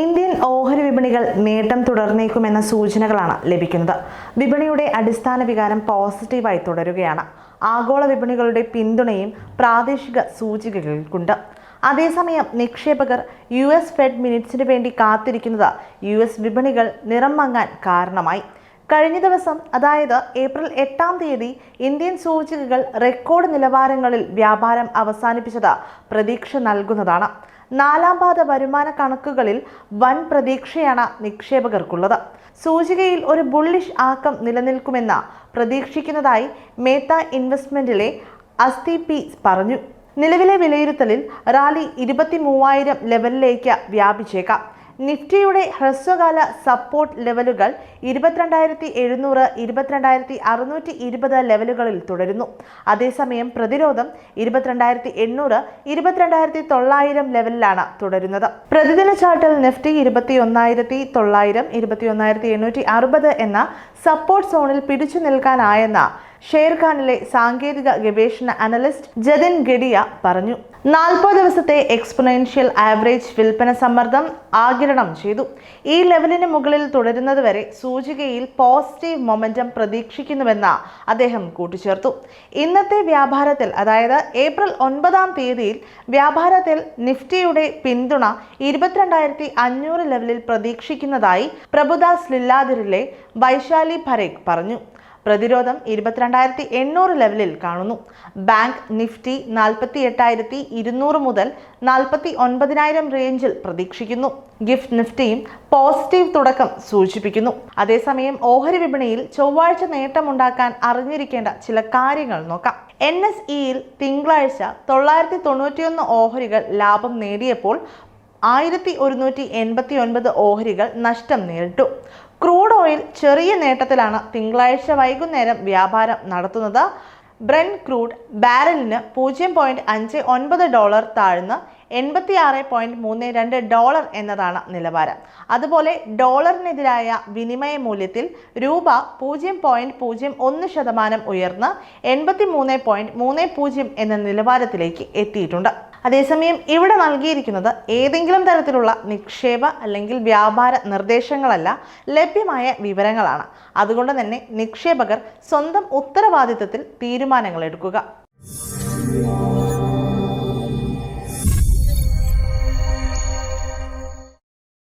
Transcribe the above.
Indian ഓഹരി വിപണികൾ നേട്ടം തുടർന്നേക്കുമെന്ന സൂചനകളാണ് ലഭിക്കുന്നത്. വിപണിയുടെ അടിസ്ഥാന വികാരം പോസിറ്റീവായി തുടരുകയാണ്. ആഗോള വിപണികളുടെ പിന്തുണയും പ്രാദേശിക സൂചികകൾക്കുണ്ട്. അതേസമയം നിക്ഷേപകർ യു എസ് ഫെഡ് മിനിറ്റ്സിന് വേണ്ടി കാത്തിരിക്കുന്നത് യു എസ് വിപണികൾ നിറം മങ്ങാൻ കാരണമായി. കഴിഞ്ഞ ദിവസം അതായത് ഏപ്രിൽ എട്ടാം തീയതി ഇന്ത്യൻ സൂചികകൾ റെക്കോർഡ് നിലവാരങ്ങളിൽ വ്യാപാരം അവസാനിപ്പിച്ചത് പ്രതീക്ഷ നൽകുന്നതാണ്. നാലാം പാദ വരുമാന കണക്കുകളിൽ വൻ പ്രതീക്ഷയാണ് നിക്ഷേപകർക്കുള്ളത്. സൂചികയിൽ ഒരു ബുള്ളിഷ് ആക്കം നിലനിൽക്കുമെന്ന് പ്രതീക്ഷിക്കുന്നതായി മേത്ത ഇൻവെസ്റ്റ്മെന്റിലെ അസ്തി പി പറഞ്ഞു. നിലവിലെ വിലയിരുത്തലിൽ റാലി ഇരുപത്തി മൂവായിരം ലെവലിലേക്ക് വ്യാപിച്ചേക്കാം. നിഫ്റ്റിയുടെ ഹ്രസ്വകാല സപ്പോർട്ട് ലെവലുകൾ ഇരുപത്തിരണ്ടായിരത്തി എഴുന്നൂറ് ഇരുപത്തിരണ്ടായിരത്തി അറുന്നൂറ്റി ഇരുപത് ലെവലുകളിൽ തുടരുന്നു. അതേസമയം പ്രതിരോധം ഇരുപത്തിരണ്ടായിരത്തി എണ്ണൂറ് ഇരുപത്തിരണ്ടായിരത്തി തൊള്ളായിരം ലെവലിലാണ് തുടരുന്നത്. പ്രതിദിന ചാർട്ടിൽ നിഫ്റ്റി ഇരുപത്തി ഒന്നായിരത്തി തൊള്ളായിരം ഇരുപത്തി ഒന്നായിരത്തി എണ്ണൂറ്റി അറുപത് എന്ന സപ്പോർട്ട് സോണിൽ പിടിച്ചു നിൽക്കാനായെന്ന ഷെയർഖാനിലെ സാങ്കേതിക ഗവേഷണ അനലിസ്റ്റ് ജതിൻ ഗഡിയ പറഞ്ഞു. നാൽപ്പത് ദിവസത്തെ എക്സ്പൊണൻഷ്യൽ ആവറേജ് വിൽപ്പന സമ്മർദ്ദം ആകിരണം ചെയ്തു. ഈ ലെവലിന് മുകളിൽ തുടരുന്നതുവരെ സൂചികയിൽ പോസിറ്റീവ് മൊമെന്റം പ്രതീക്ഷിക്കുന്നുവെന്ന് അദ്ദേഹം കൂട്ടിച്ചേർത്തു. ഇന്നത്തെ വ്യാപാരത്തിൽ അതായത് ഏപ്രിൽ ഒൻപതാം തീയതിയിൽ വ്യാപാരത്തിൽ നിഫ്റ്റിയുടെ പിന്തുണ ഇരുപത്തിരണ്ടായിരത്തി അഞ്ഞൂറ് ലെവലിൽ പ്രതീക്ഷിക്കുന്നതായി പ്രഭുദാസ് ലില്ലാതിരിലെ വൈശാലി ഫരേഖ് പറഞ്ഞു. പ്രതിരോധം ഇരുപത്തിരണ്ടായിരത്തി എണ്ണൂറ് ലെവലിൽ കാണുന്നു. ബാങ്ക് നിഫ്റ്റി നാൽപ്പത്തി എട്ടായിരത്തി ഇരുന്നൂറ് മുതൽ നാൽപ്പത്തി ഒൻപതിനായിരം റേഞ്ചിൽ പ്രതീക്ഷിക്കുന്നു. ഗിഫ്റ്റ് നിഫ്റ്റിയും പോസിറ്റീവ് തുടക്കം സൂചിപ്പിക്കുന്നു. അതേസമയം ഓഹരി വിപണിയിൽ ചൊവ്വാഴ്ച നേട്ടമുണ്ടാക്കാൻ അറിഞ്ഞിരിക്കേണ്ട ചില കാര്യങ്ങൾ നോക്കാം. എൻ എസ് ഇയിൽ തിങ്കളാഴ്ച തൊള്ളായിരത്തി തൊണ്ണൂറ്റിയൊന്ന് ഓഹരികൾ ലാഭം നേടിയപ്പോൾ ആയിരത്തി ഒരുന്നൂറ്റി എൺപത്തി ഒൻപത് ഓഹരികൾ നഷ്ടം നേരിട്ടു. ക്രൂഡ് ഓയിൽ ചെറിയ നേട്ടത്തിലാണ് തിങ്കളാഴ്ച വൈകുന്നേരം വ്യാപാരം നടത്തുന്നത്. ബ്രെൻ ക്രൂഡ് ബാരലിന് പൂജ്യം പോയിന്റ് അഞ്ച് ഒൻപത് ഡോളർ താഴ്ന്ന് എൺപത്തി ആറ് പോയിന്റ് മൂന്ന് രണ്ട് ഡോളർ എന്നതാണ് നിലവാരം. അതുപോലെ ഡോളറിനെതിരായ വിനിമയ മൂല്യത്തിൽ രൂപ പൂജ്യം പോയിന്റ് പൂജ്യം ഒന്ന് ശതമാനം ഉയർന്ന് എൺപത്തി മൂന്ന് പോയിന്റ് മൂന്ന് പൂജ്യം എന്ന നിലവാരത്തിലേക്ക് എത്തിയിട്ടുണ്ട്. അതേസമയം ഇവിടെ നൽകിയിരിക്കുന്നത് ഏതെങ്കിലും തരത്തിലുള്ള നിക്ഷേപ അല്ലെങ്കിൽ വ്യാപാര നിർദ്ദേശങ്ങളല്ല ലഭ്യമായ വിവരങ്ങളാണ്. അതുകൊണ്ട് തന്നെ നിക്ഷേപകർ സ്വന്തം ഉത്തരവാദിത്തത്തിൽ തീരുമാനങ്ങൾ എടുക്കുക.